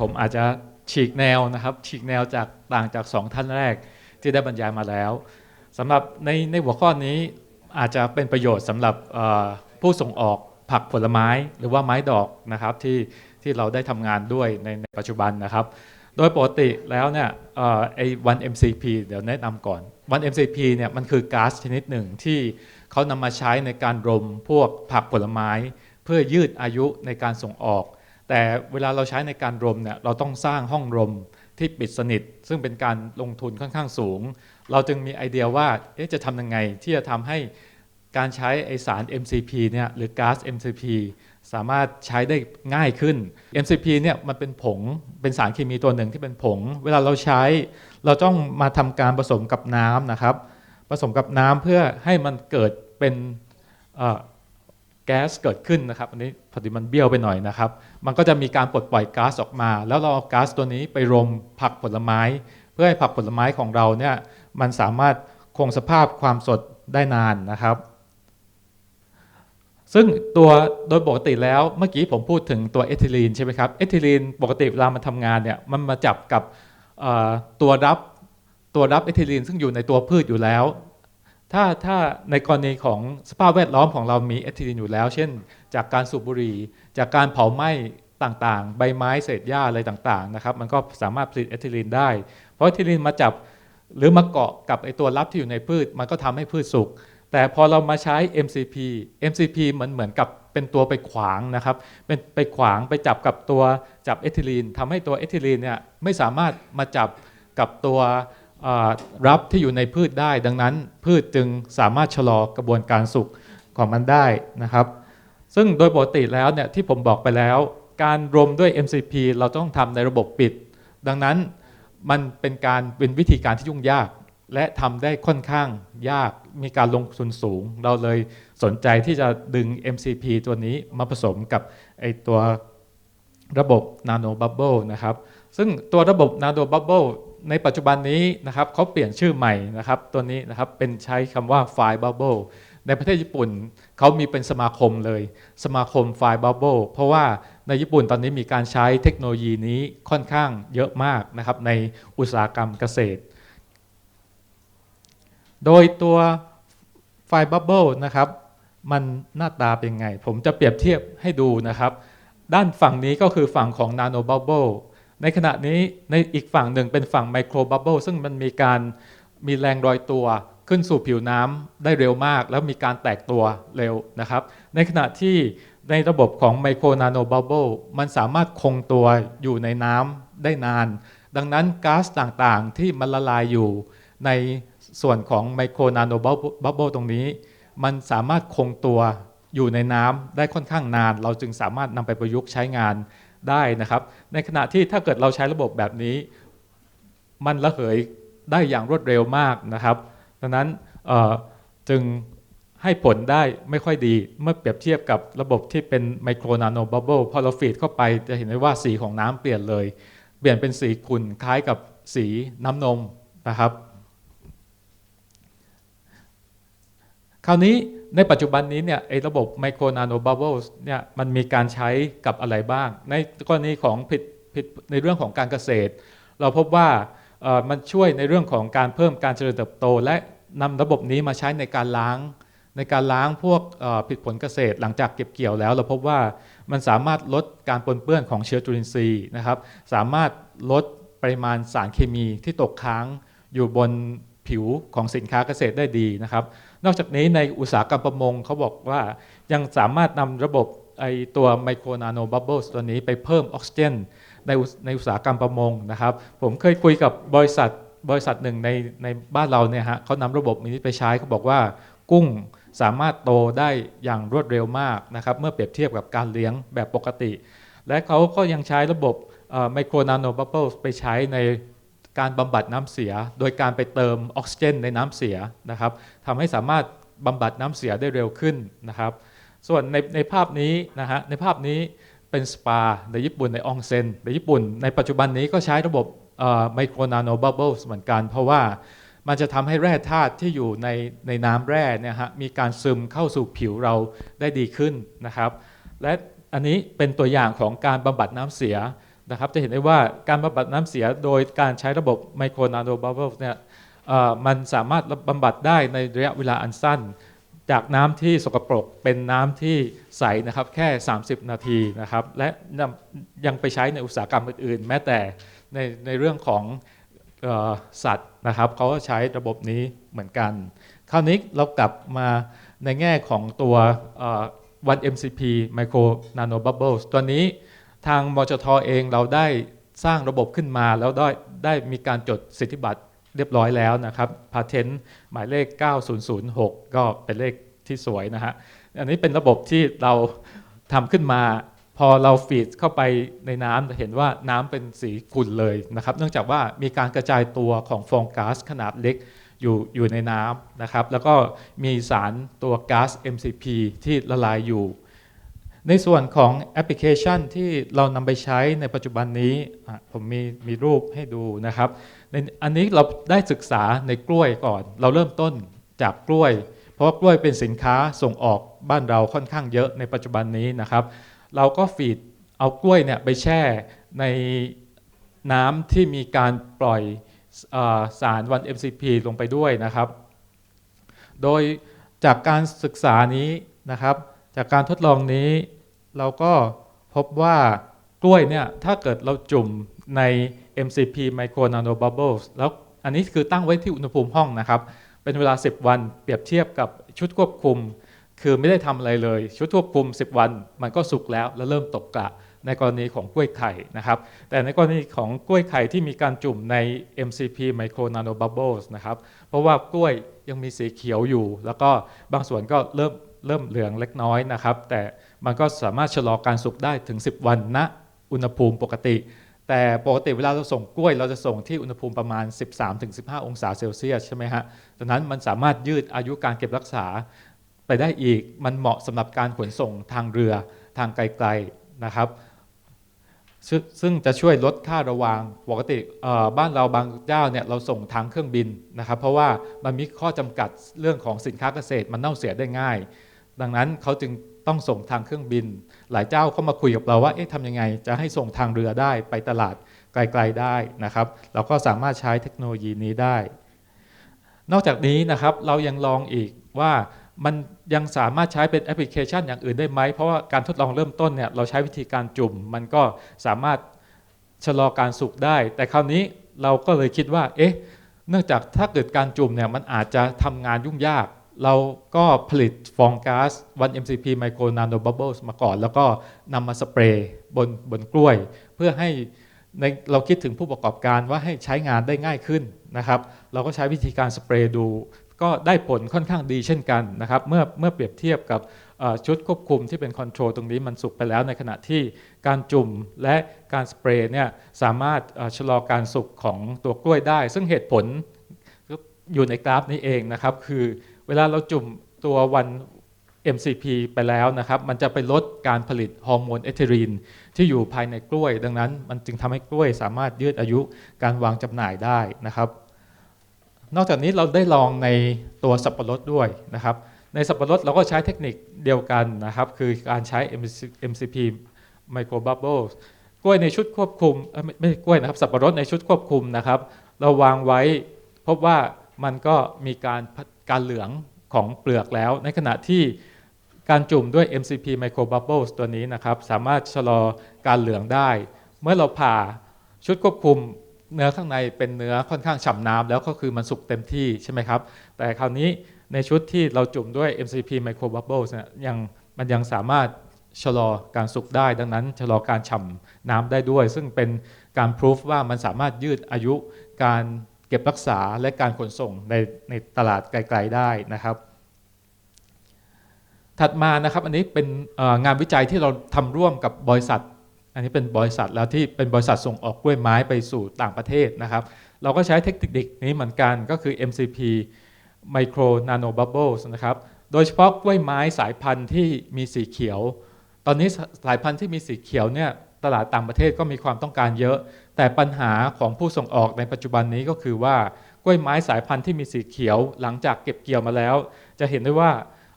ผมอาจจะฉีกแนวนะครับ ฉีกแนวจากต่างจากสองท่านแรกที่ได้บรรยายมาแล้วสำหรับในในหัวข้อนี้อาจจะเป็นประโยชน์สำหรับผู้ส่งออกผักผลไม้หรือว่าไม้ดอกนะครับที่ที่เราได้ทำงานด้วยในในปัจจุบันนะครับ โดยปกติแล้วเนี่ยเอ่อไอ้วัน MCP เดี๋ยวแนะนำก่อนวัน MCP เนี่ยมันคือก๊าซชนิดหนึ่งที่เขานำมาใช้ในการรมพวกผักผลไม้ เพื่อยืดอายุในการส่งออก แต่เวลาเราใช้ในการรมเนี่ยเราต้องสร้างห้องรมที่ปิดสนิท ซึ่งเป็นการลงทุนค่อนข้างสูง เราจึงมีไอเดียว่าจะทำยังไงที่จะทำให้การใช้ไอสาร MCP เนี่ยหรือก๊าซ MCP สามารถใช้ได้ง่ายขึ้น MCP เนี่ยมันเป็นผง เป็นสารเคมีตัวหนึ่งที่เป็นผง เวลาเราใช้ เราต้องมาทำการผสมกับน้ำนะครับ ผสมกับน้ำเพื่อให้มันเกิดเป็น แก๊สเกิดขึ้นนะครับ อันนี้พอดีมันเบี้ยวไปหน่อยนะครับ มันก็จะมีการปลดปล่อยก๊าซออกมา แล้วเราเอาก๊าซตัวนี้ไปรมผักผลไม้ เพื่อให้ผักผลไม้ของเราเนี่ยมันสามารถคงสภาพความสดได้นานนะครับ ซึ่งตัวโดยปกติแล้วเมื่อกี้ผมพูดถึงตัวเอทิลีนใช่ไหมครับเอทิลีนปกติเวลามันทำงานเนี่ยมันมาจับกับตัวรับตัวรับเอทิลีนซึ่งอยู่ในตัวพืชอยู่แล้ว ถ้าถ้าในกรณีของสภาพแวดล้อมของเรามีเอทิลีนอยู่แล้ว เช่น จากการสูบบุหรี่จากการเผาไหม้ต่างๆ ใบไม้เศษหญ้าอะไรต่างๆนะครับมันก็สามารถผลิตเอทิลีนได้ เพราะเอทิลีนมาจับหรือมาเกาะกับไอตัวรับที่อยู่ในพืช มันก็ทำให้พืชสุกแต่พอเรามาใช้ MCP MCP เหมือนเหมือนกับเป็นตัวไปขวางนะครับเป็นไปขวางไปจับกับตัวจับเอทิลีนทำให้ตัวเอทิลีนเนี่ยไม่สามารถมาจับกับตัว รับที่อยู่ในพืชได้ ดังนั้นพืชจึงสามารถชะลอกระบวนการสุกของมันได้นะครับ ซึ่งโดยปกติแล้วเนี่ยที่ผมบอกไปแล้ว การรวมด้วย MCP เราต้องทำในระบบปิด ดังนั้นมันเป็นการเป็นวิธีการที่ยุ่งยาก และทำได้ค่อนข้างยากมีการลงทุนสูง เราเลยสนใจที่จะดึง MCP ตัวนี้มาผสมกับไอตัวระบบ Nano Bubble นะครับ ซึ่งตัวระบบ Nano Bubble ในปัจจุบันนี้นะครับเขาเปลี่ยนชื่อใหม่นะครับตัวนี้นะครับเป็นใช้คำว่า File Bubble ในประเทศญี่ปุ่นเขามีเป็นสมาคมเลย สมาคม File Bubble เพราะว่าในญี่ปุ่นตอนนี้มีการใช้เทคโนโลยีนี้ค่อนข้างเยอะมากนะครับในอุตสาหกรรมเกษตร โดยตัวไฟบับเบิลนะครับมันหน้าตาเป็นไง ผมจะเปรียบเทียบให้ดูนะครับ ด้านฝั่งนี้ก็คือฝั่งของ Nano Bubble ในขณะนี้ในอีกฝั่งหนึ่งเป็นฝั่ง Micro Bubble ซึ่งมันมีการมีแรงรอยตัวขึ้นสู่ผิวน้ำได้เร็วมาก แล้วมีการแตกตัวเร็วนะครับ ในขณะที่ในระบบของ Micro Nano Bubble มันสามารถคงตัวอยู่ในน้ำได้นาน ดังนั้นก๊าซต่างๆที่มันละลายอยู่ในส่วนของไมโครนาโนบับเบิลตรงนี้ มันสามารถคงตัวอยู่ในน้ำได้ค่อนข้างนาน เราจึงสามารถนำไปประยุกต์ใช้งาน ได้นะครับ ในขณะที่ถ้าเกิดเราใช้ระบบแบบนี้ มันระเหยได้อย่างรวดเร็วมากนะครับดังนั้นจึงให้ผลได้ไม่ค่อยดีเมื่อเปรียบเทียบกับระบบที่เป็นไมโครนาโนบับเบิลพอเราฟีดเข้าไปจะเห็นได้ว่าสีของน้ำเปลี่ยนเลย เปลี่ยนเป็นสีขุ่นคล้ายกับสีน้ำนมนะครับ คราวนี้ ในปัจจุบันนี้เนี่ยไอ้ระบบไมโครนาโนบับเบิลเนี่ยมันมีการใช้กับอะไรบ้าง ในกรณีของผิดผิดในเรื่องของการเกษตร เราพบว่ามันช่วยในเรื่องของการเพิ่มการเจริญเติบโต และนำระบบนี้มาใช้ในการล้าง ในการล้างพวกผิดผลเกษตรหลังจากเก็บเกี่ยวแล้ว เราพบว่ามันสามารถลดการปนเปื้อนของเชื้อจุลินทรีย์นะครับสามารถลดปริมาณสารเคมีที่ตกค้างอยู่บนผิวของสินค้าเกษตรได้ดีนะครับ นอกจากนี้ในอุตสาหกรรมประมงเขาบอกว่ายังสามารถนำระบบไอตัวไมโครนาโนบับเบิลตัวนี้ไปเพิ่มออกซิเจนในในอุตสาหกรรมประมงนะครับ ผมเคยคุยกับบริษัทบริษัทหนึ่งในในบ้านเราเนี่ยฮะเขานำระบบนี้ไปใช้เขาบอกว่ากุ้งสามารถโตได้อย่างรวดเร็วมากนะครับ เมื่อเปรียบเทียบกับการเลี้ยงแบบปกติ และเขาก็ยังใช้ระบบไมโครนาโนบับเบิลไปใช้ใน การบำบัดน้ำเสีย โดยการไปเติมออกซิเจนในน้ำเสียนะครับทำให้สามารถบำบัดน้ำเสียได้เร็วขึ้นนะครับ ส่วนในในภาพนี้นะฮะในภาพนี้เป็นสปาในญี่ปุ่นในอองเซนในญี่ปุ่น ในปัจจุบันนี้ก็ใช้ระบบไมโครนาโนบับเบิลเหมือนกัน เพราะว่ามันจะทำให้แร่ธาตุที่อยู่ในในน้ำแร่เนี่ยฮะมีการซึมเข้าสู่ผิวเราได้ดีขึ้นนะครับ และอันนี้เป็นตัวอย่างของการบำบัดน้ำเสีย นะครับจะเห็นได้ว่าการบำบัดน้ำเสียโดยการใช้ระบบไมโครนาโนบับเบิลเนี่ยมันสามารถบำบัดได้ในระยะเวลาอันสั้น จากน้ำที่สกปรกเป็นน้ำที่ใสนะครับแค่ 30 นาทีนะครับและยังไปใช้ในอุตสาหกรรมอื่นๆ แม้แต่ในในเรื่องของออสัตว์นะครับเขาก็ใช้ระบบนี้เหมือนกัน คราวนี้เรากลับมาในแง่ของตัวเอ่อ1 MCP Micro Nano Bubbles ตัวนี้ ทางมจทเองเราได้สร้างระบบขึ้นมาแล้วได้ได้มีการจดสิทธิบัตรเรียบร้อยแล้วนะครับ Patent หมายเลข 9006 ก็เป็นเลขที่สวยนะฮะ อันนี้เป็นระบบที่เราทำขึ้นมา พอเราฟีดเข้าไปในน้ำจะเห็นว่าน้ำเป็นสีขุ่นเลยนะครับ เนื่องจากว่ามีการกระจายตัวของฟองก๊าซขนาดเล็กอยู่อยู่ในน้ำนะครับ แล้วก็มีสารตัวก๊าซ MCP ที่ละลายอยู่ ในส่วนของแอปพลิเคชันที่เรานำไปใช้ในปัจจุบันนี้ผมมีมีรูปให้ดูนะครับในอันนี้เราได้ศึกษาในกล้วยก่อน เราเริ่มต้นจากกล้วย เพราะว่ากล้วยเป็นสินค้าส่งออกบ้านเราค่อนข้างเยอะในปัจจุบันนี้นะครับ เราก็ฟีดเอากล้วยเนี่ยไปแช่ในน้ำที่มีการปล่อยอสารวัน MCP ลงไปด้วยนะครับ โดยจากการศึกษานี้นะครับ จากการทดลองนี้ เราก็พบว่ากล้วยเนี่ยถ้าเกิดเราจุ่มใน MCP Micro Nano Bubbles แล้วอันนี้คือตั้งไว้ที่อุณหภูมิห้องนะครับ เป็นเวลา 10 วันเปรียบเทียบกับชุดควบคุม คือไม่ได้ทำอะไรเลย ชุดควบคุม 10 วัน มันก็สุกแล้วแล้วเริ่มตกกระในกรณีของกล้วยไข่นะครับ แต่ในกรณีของกล้วยไข่ที่มีการจุ่มใน MCP Micro Nano Bubbles นะครับ เพราะว่ากล้วยยังมีสีเขียวอยู่ แล้วก็บางส่วนก็เริ่ม เริ่มเหลืองเล็กน้อยนะครับ แต่มันก็สามารถชะลอการสุกได้ถึง 10 วันณอุณหภูมิปกติ แต่ปกติเวลาเราส่งกล้วย เราจะส่งที่อุณหภูมิประมาณ 13-15 องศาเซลเซียสใช่ไหมฮะดังนั้นมันสามารถยืดอายุการเก็บรักษาไปได้อีก มันเหมาะสำหรับการขนส่งทางเรือทางไกลๆนะครับซึ่งซึ่งจะช่วยลดค่าระวางปกติบ้านเราบางเจ้าเนี่ยเราส่งทางเครื่องบินนะครับ เพราะว่ามันมีข้อจำกัดเรื่องของสินค้าเกษตรมันเน่าเสียได้ง่าย ดังนั้นเขาจึงต้องส่งทางเครื่องบิน หลายเจ้าเขามาคุยกับเราว่า เอ๊ะทำยังไง จะให้ส่งทางเรือได้ไปตลาดไกลๆได้นะครับ เราก็สามารถใช้เทคโนโลยีนี้ได้ นอกจากนี้นะครับเรายังลองอีกว่ามันยังสามารถใช้เป็นแอปพลิเคชันอย่างอื่นได้ไหม เพราะว่าการทดลองเริ่มต้นเนี่ยเราใช้วิธีการจุ่ม มันก็สามารถชะลอการสุกได้ แต่คราวนี้เราก็เลยคิดว่า เอ๊ะ เนื่องจากถ้าเกิดการจุ่มเนี่ยมันอาจจะทำงานยุ่งยาก เราก็ผลิตฟองก๊าซ 1 MCP Micro Nano Bubbles มาก่อน แล้วก็นำมาสเปรย์บนบนกล้วย เพื่อให้ในเราคิดถึงผู้ประกอบการว่าให้ใช้งานได้ง่ายขึ้นนะครับ เราก็ใช้วิธีการสเปรย์ดู ก็ได้ผลค่อนข้างดีเช่นกันนะครับ เมื่อเมื่อเปรียบเทียบกับชุดควบคุมที่เป็นคอนโทรลตรงนี้มันสุกไปแล้วในขณะที่การจุ่มและการสเปรย์เนี่ยสามารถชะลอการสุกของตัวกล้วยได้ ซึ่งเหตุผลอยู่ในกราฟนี้เองนะครับ คือ เวลาเราจุ่มตัววัน MCP ไปแล้วนะครับ มันจะไปลดการผลิตฮอร์โมนเอทิลีนที่อยู่ภายในกล้วย ดังนั้น มันจึงทำให้กล้วยสามารถยืดอายุการวางจำหน่ายได้นะครับ นอกจากนี้เราได้ลองในตัวสับปะรดด้วยนะครับ ในสับปะรดเราก็ใช้เทคนิคเดียวกันนะครับ คือการใช้ MCP Micro Bubbles กล้วยในชุดควบคุมไม่ไม่ใช่กล้วยนะครับ สับปะรดในชุดควบคุมนะครับ เราวางไว้พบว่า มันก็มีการการเหลืองของเปลือกแล้ว ในขณะที่การจุ่มด้วย MCP Micro Bubbles ตัวนี้นะครับ สามารถชะลอการเหลืองได้ เมื่อเราผ่าชุดควบคุมเนื้อข้างในเป็นเนื้อค่อนข้างฉ่ำน้ำแล้วก็คือมันสุกเต็มที่ใช่ไหมครับ แต่คราวนี้ในชุดที่เราจุ่มด้วย MCP Micro Bubbles เนี่ยยังมันยังสามารถชะลอการสุกได้ ดังนั้นชะลอการฉ่ำน้ำได้ด้วย ซึ่งเป็นการพิสูจว่ามันสามารถยืดอายุการ เก็บรักษาและการขนส่งในในตลาดไกลๆได้นะครับ ถัดมานะครับอันนี้เป็นงานวิจัยที่เราทำร่วมกับบริษัท อันนี้เป็นบริษัทแล้วที่เป็นบริษัทส่งออกกล้วยไม้ไปสู่ต่างประเทศนะครับ เราก็ใช้เทคนิคนี้เหมือนกันก็คือ MCP Micro Nano Bubbles นะครับโดยเฉพาะกล้วยไม้สายพันธุ์ที่มีสีเขียว ตอนนี้สายพันธุ์ที่มีสีเขียวเนี่ยตลาดต่างประเทศก็มีความต้องการเยอะ แต่ปัญหาของผู้ส่งออกในปัจจุบันนี้ก็คือว่ากล้วยไม้สายพันธุ์ที่มีสีเขียวหลังจากเก็บเกี่ยวมาแล้ว จะเห็นได้ว่า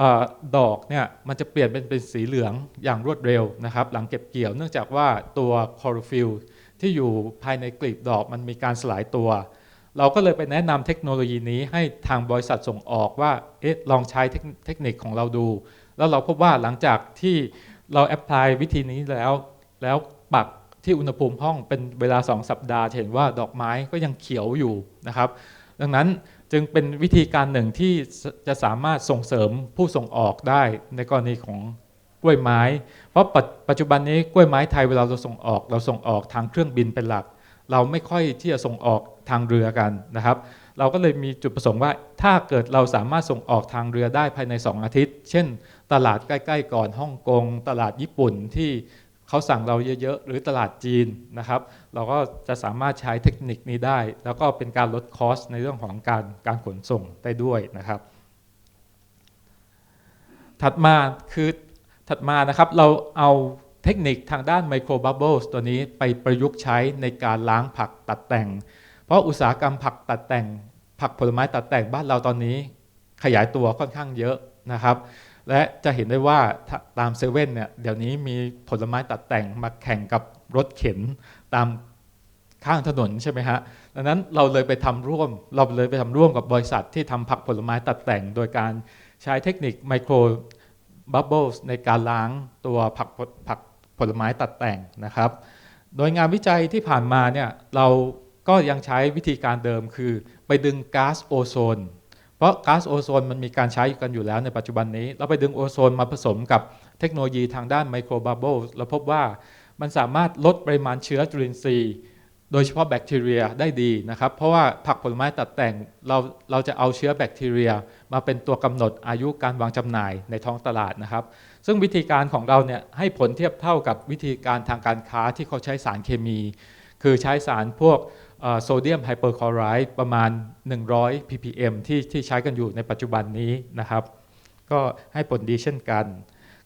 ออดอกเนี่ยมันจะเปลี่ยนเป็นเป็นสีเหลืองอย่างรวดเร็วนะครับ หลังเก็บเกี่ยวเนื่องจากว่าตัวคลอโรฟิลที่อยู่ภายในกลีบดอกมันมีการสลายตัว เราก็เลยไปแนะนำเทคโนโลยีนี้ให้ทางบริษัทส่งออกว่าเอ๊ะลองใช้เทคเทคนิคของเราดู แล้วเราพบว่าหลังจากที่เราแอพพลายวิธีนี้แล้ว แล้วปัก ที่อุณหภูมิห้องเป็นเวลา 2 สัปดาห์เห็นว่าดอกไม้ก็ยังเขียวอยู่นะครับ ดังนั้นจึงเป็นวิธีการหนึ่งที่จะสามารถส่งเสริมผู้ส่งออกได้ในกรณีของกล้วยไม้ เพราะปัจปัจจุบันนี้กล้วยไม้ไทยเวลาเราส่งออกเราส่งออกทางเครื่องบินเป็นหลัก เราไม่ค่อยที่จะส่งออกทางเรือกันนะครับ เราก็เลยมีจุดประสงค์ว่าถ้าเกิดเราสามารถส่งออกทางเรือได้ภายใน 2 อาทิตย์ เช่น ตลาดใกล้ ๆ ก่อนฮ่องกงตลาดญี่ปุ่นที่ เขาสั่งเราเยอะๆ หรือตลาดจีนนะครับ เราก็จะสามารถใช้เทคนิคนี้ได้ แล้วก็เป็นการลดคอสในเรื่องของการการขนส่งได้ด้วยนะครับ ถัดมาคือถัดมานะครับเราเอาเทคนิคทางด้านไมโครบับเบิลตัวนี้ไปประยุกต์ใช้ในการล้างผักตัดแต่ง เพราะอุตสาหกรรมผักตัดแต่ง ผักผลไม้ตัดแต่งบ้านเราตอนนี้ ขยายตัวค่อนข้างเยอะนะครับ และจะเห็นได้ว่าตามเซเว่นเนี่ยเดี๋ยวนี้มีผลไม้ตัดแต่งมาแข่งกับรถเข็นตามข้างถนนใช่ไหมฮะดังนั้นเราเลยไปทำร่วม เราเลยไปทำร่วมกับบริษัทที่ทำผักผลไม้ตัดแต่ง โดยการใช้เทคนิคไมโครบับเบิลในการล้างตัวผักผักผลไม้ตัดแต่งนะครับ โดยงานวิจัยที่ผ่านมาเนี่ยเราก็ยังใช้วิธีการเดิมคือ ไปดึงก๊าซโอโซน เพราะก๊าซโอโซนมันมีการใช้กันอยู่แล้วในปัจจุบันนี้ เราไปดึงโอโซนมาผสมกับเทคโนโลยีทางด้านไมโครบับเบิลเราพบว่ามันสามารถลดปริมาณเชื้อจุลินทรีย์ โดยเฉพาะแบคทีเรียได้ดีนะครับ เพราะว่าผักผลไม้ตัดแต่งเราเราจะเอาเชื้อแบคทีเรีย มาเป็นตัวกำหนดอายุการวางจำหน่ายในท้องตลาดนะครับ ซึ่งวิธีการของเราเนี่ยให้ผลเทียบเท่ากับวิธีการทางการค้าที่เขาใช้สารเคมี คือใช้สารพวก โซเดียมไฮเปอร์คลอไรด์ประมาณ 100 ppm ที่ที่ใช้กันอยู่ในปัจจุบันนี้นะครับ ก็ให้ผลดีเช่นกัน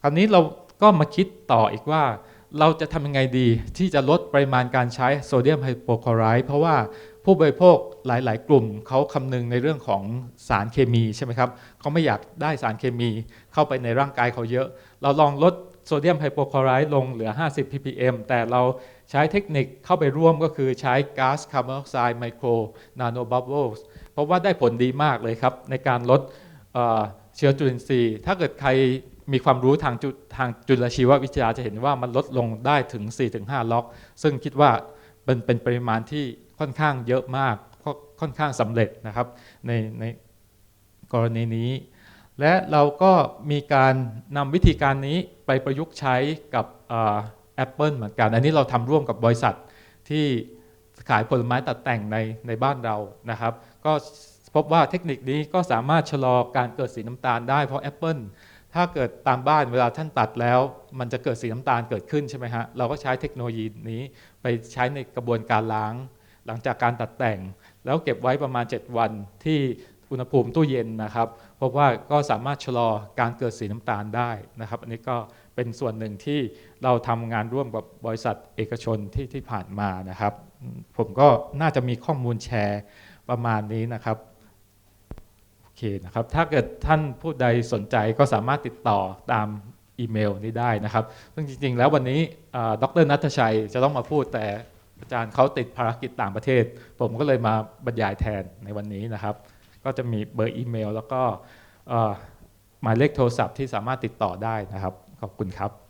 คราวนี้เราก็มาคิดต่ออีกว่า เราจะทำยังไงดีที่จะลดปริมาณการใช้โซเดียมไฮโปอคลอไรด์เพราะว่าผู้บริโภคหลาย ๆ กลุ่มเขาคำนึงในเรื่องของสารเคมีใช่ไหมครับเขาไม่อยากได้สารเคมีเข้าไปในร่างกายเขาเยอะ เราลองลด โซเดียมไฮโปคลอไรด์ลงเหลือ 50 ppm แต่เราใช้เทคนิคเข้าไปร่วมก็คือใช้ก๊าซคาร์บอนไดออกไซด์ไมโครนาโนบับเบิลส์เพราะว่าได้ผลดีมากเลยครับ ในการลดเชื้อจุลินทรีย์ ถ้าเกิดใครมีความรู้ทางจุทางจุลชีววิทยาจะเห็นว่ามันลดลงได้ถึง 4-5 ล็อก ซึ่งคิดว่าเป็นเป็นปริมาณที่ค่อนข้างเยอะมากค่อนข้างสำเร็จนะครับในในกรณีนี้ และเราก็มีการนำวิธีการนี้ไปประยุกต์ใช้กับแอปเปิลเหมือนกัน อันนี้เราทำร่วมกับบริษัทที่ขายผลไม้ตัดแต่งในในบ้านเรานะครับ ก็พบว่าเทคนิคนี้ก็สามารถชะลอการเกิดสีน้ำตาลได้เพราะแอปเปิลถ้าเกิดตามบ้านเวลาท่านตัดแล้ว มันจะเกิดสีน้ำตาลเกิดขึ้นใช่ไหมฮะเราก็ใช้เทคโนโลยีนี้ไปใช้ในกระบวนการล้าง หลังจากการตัดแต่ง แล้วเก็บไว้ประมาณ 7 วันที่ อุณหภูมิตู้เย็นนะครับพบว่าก็สามารถชะลอการเกิดสีน้ำตาลได้นะครับ อันนี้ก็เป็นส่วนหนึ่งที่เราทำงานร่วมกับบริษัทเอกชนที่ที่ผ่านมานะครับ ผมก็น่าจะมีข้อมูลแชร์ประมาณนี้นะครับโอเคนะครับ ถ้าเกิดท่านผู้ใดสนใจก็สามารถติดต่อตามอีเมลนี้ได้นะครับซึ่งจริง ๆ แล้ววันนี้ดรนัทชัยจะต้องมาพูดแต่อาจารย์เขาติดภารกิจต่างประเทศ ผมก็เลยมาบรรยายแทนในวันนี้นะครับ ก็จะมีเบอร์อีเมล แล้วก็หมายเลขโทรศัพท์ที่สามารถติดต่อได้นะครับ ขอบคุณครับ